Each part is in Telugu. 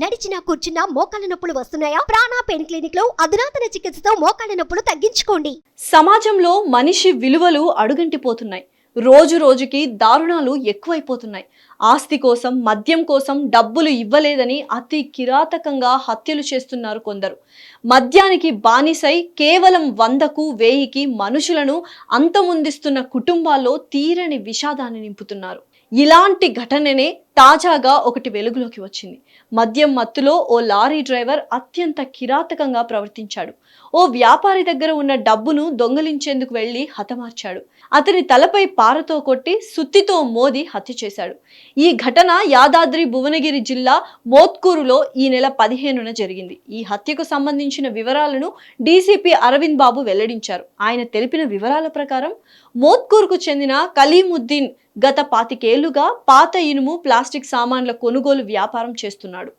నడిచినా కూర్చున్నా మోకాళ్ళ నొప్పులు వస్తున్నాయా? ప్రాణా పెయిన్ క్లినిక్లో అధునాతన చికిత్సతో మోకాళ్ళ నొప్పులు తగ్గించుకోండి. సమాజంలో మనిషి విలువలు అడుగంటిపోతున్నాయి. రోజు రోజుకి దారుణాలు ఎక్కువైపోతున్నాయి. ఆస్తి కోసం మద్యం కోసం డబ్బులు ఇవ్వలేదని అతి కిరాతకంగా హత్యలు చేస్తున్నారు కొందరు. మద్యానికి బానిసై కేవలం వందకు వేయికి మనుషులను అంతమొందిస్తున్న కుటుంబాల్లో తీరని విషాదాన్ని నింపుతున్నారు. ఇలాంటి ఘటననే తాజాగా ఒకటి వెలుగులోకి వచ్చింది. మద్యం మత్తులో ఓ లారీ డ్రైవర్ అత్యంత కిరాతకంగా ప్రవర్తించాడు. ఓ వ్యాపారి దగ్గర ఉన్న డబ్బును దొంగలించేందుకు వెళ్ళి హతమార్చాడు. అతని తలపై పారతో కొట్టి సుత్తితో మోది హత్య చేశాడు. ఈ ఘటన యాదాద్రి భువనగిరి జిల్లా మోత్కూరులో ఈ నెల పదిహేనున జరిగింది. ఈ హత్యకు సంబంధించిన వివరాలను డీసీపీ అరవింద్ బాబు వెల్లడించారు. ఆయన తెలిపిన వివరాల ప్రకారం మోత్కూరుకు చెందిన కలీముద్దీన్ గత పాతికేళ్ళుగా పాత ఇనుము ప్లాస్టిక్ ప్లాస్టిక్ సామాన్ల కొనుగోలు వ్యాపారం చేస్తున్నాడు.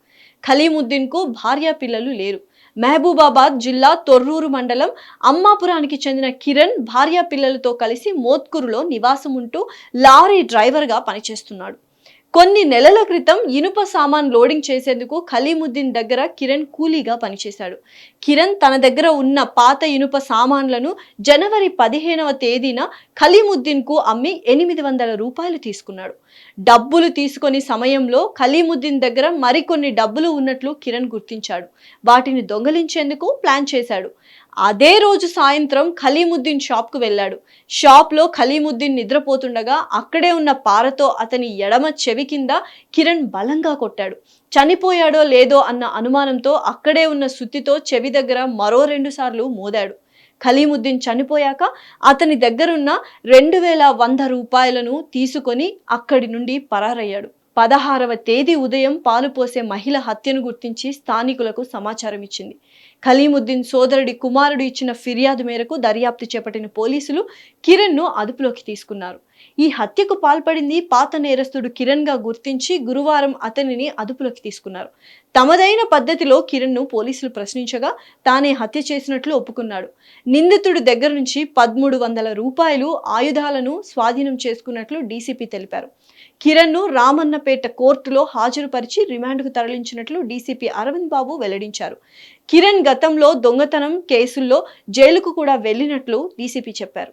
ఖలీముద్దీన్కు భార్య పిల్లలు లేరు. మహబూబాబాద్ జిల్లా తొర్రూరు మండలం అమ్మాపురానికి చెందిన కిరణ్ భార్య పిల్లలతో కలిసి మోత్కూరులో నివాసం ఉంటూ లారీ డ్రైవర్గా పనిచేస్తున్నాడు. కొన్ని నెలల క్రితం ఇనుప సామాన్ లోడింగ్ చేసేందుకు ఖలీముద్దీన్ దగ్గర కిరణ్ కూలీగా పనిచేశాడు. కిరణ్ తన దగ్గర ఉన్న పాత ఇనుప సామాన్లను జనవరి పదిహేనవ తేదీన ఖలీముద్దీన్కు అమ్మి ఎనిమిది వందల రూపాయలు తీసుకున్నాడు. డబ్బులు తీసుకొని సమయంలో ఖలీముద్దీన్ దగ్గర మరికొన్ని డబ్బులు ఉన్నట్లు కిరణ్ గుర్తించాడు. వాటిని దొంగలించేందుకు ప్లాన్ చేశాడు. అదే రోజు సాయంత్రం ఖలీముద్దీన్ షాప్కు వెళ్ళాడు. షాప్లో ఖలీముద్దీన్ నిద్రపోతుండగా అక్కడే ఉన్న పారతో అతని ఎడమ చెవి కింద కిరణ్ బలంగా కొట్టాడు. చనిపోయాడో లేదో అన్న అనుమానంతో అక్కడే ఉన్న సుత్తితో చెవి దగ్గర మరో రెండు సార్లు మోదాడు. ఖలీముద్దీన్ చనిపోయాక అతని దగ్గరున్న రెండు వేల వంద రూపాయలను తీసుకొని అక్కడి నుండి పరారయ్యాడు. పదహారవ తేదీ ఉదయం పాలు పోసే మహిళ హత్యను గుర్తించి స్థానికులకు సమాచారం ఇచ్చింది. ఖలీముద్దీన్ సోదరుడి కుమారుడు ఇచ్చిన ఫిర్యాదు మేరకు దర్యాప్తు చేపట్టిన పోలీసులు కిరణ్ను అదుపులోకి తీసుకున్నారు. ఈ హత్యకు పాల్పడింది పాత నేరస్తుడు కిరణ్గా గుర్తించి గురువారం అతనిని అదుపులోకి తీసుకున్నారు. తమదైన పద్ధతిలో కిరణ్ను పోలీసులు ప్రశ్నించగా తానే హత్య చేసినట్లు ఒప్పుకున్నాడు. నిందితుడి దగ్గర నుంచి పదమూడు వందల రూపాయలు ఆయుధాలను స్వాధీనం చేసుకున్నట్లు డీసీపీ తెలిపారు. కిరణ్ను రామన్నపేట కోర్టులో హాజరుపరిచి రిమాండ్కు తరలించినట్లు డీసీపీ అరవింద్ బాబు వెల్లడించారు. కిరణ్ గతంలో దొంగతనం కేసుల్లో జైలుకు కూడా వెళ్ళినట్లు డీసీపీ చెప్పారు.